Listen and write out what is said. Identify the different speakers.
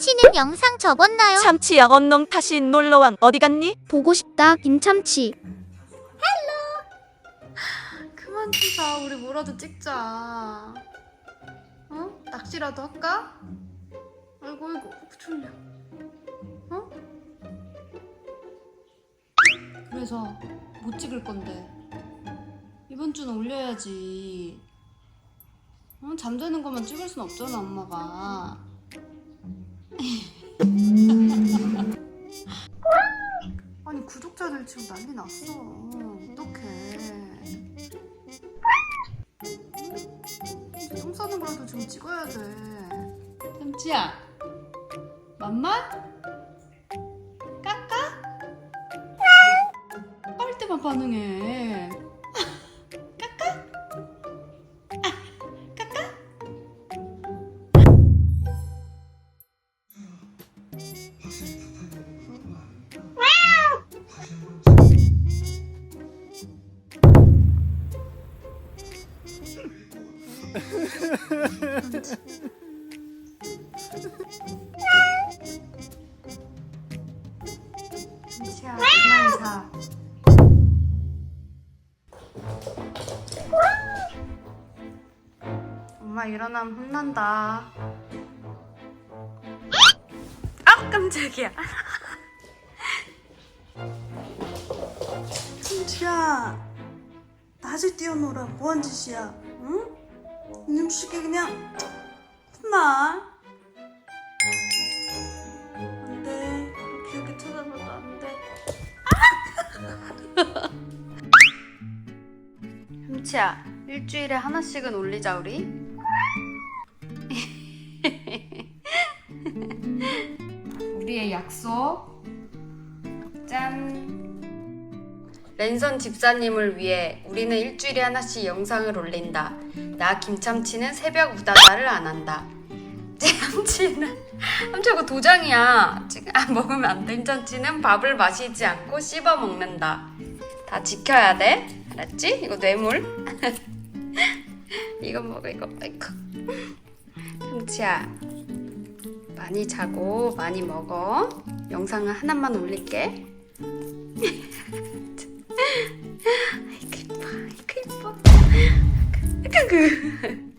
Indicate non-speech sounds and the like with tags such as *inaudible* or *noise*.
Speaker 1: 김참치는 영상 접었나요?
Speaker 2: 참치 약언놈 다시 놀러왕 어디 갔니?
Speaker 3: 보고 싶다 김참치
Speaker 4: 그만 찍자. 우리 뭐라도 찍자. 어? 낚시라도 할까? 아이고 아이고 졸려. 어? 그래서 못 찍을 건데 이번 주는 올려야지. 어? 잠자는 것만 찍을 순 없잖아 엄마가. 아니 구독자들 지금 난리 났어. 어떡해. 똥 싸는 거라도 지금 찍어야 돼. 참치야, 맘마? 까까? 빨 때만 반응해. 까까? 참치야, 그만 자. 엄마 일어나면 혼난다. 아 깜짝이야.
Speaker 5: 참치야 낮에 뛰어놀아 뭐한 짓이야 시계 그냥 혼나 안돼 기억이 찾아봐도 안돼
Speaker 4: 참치야, *laughs* 일주일에 하나씩은 올리자 우리. *laughs* 우리의 약속. 짠. 랜선 집사님을 위해 우리는 일주일에 하나씩 영상을 올린다. 나 김참치는 새벽 우다다를 안 한다. *laughs* 참치는 참치고 도장이야. 지금 아, 먹으면 안 된 참치는 밥을 마시지 않고 씹어 먹는다. 다 지켜야 돼. 알았지? 이거 뇌물. *laughs* 이거 먹어 이거. 아이고. 참치야. 많이 자고 많이 먹어. 영상은 하나만 올릴게. *laughs* 아이고 이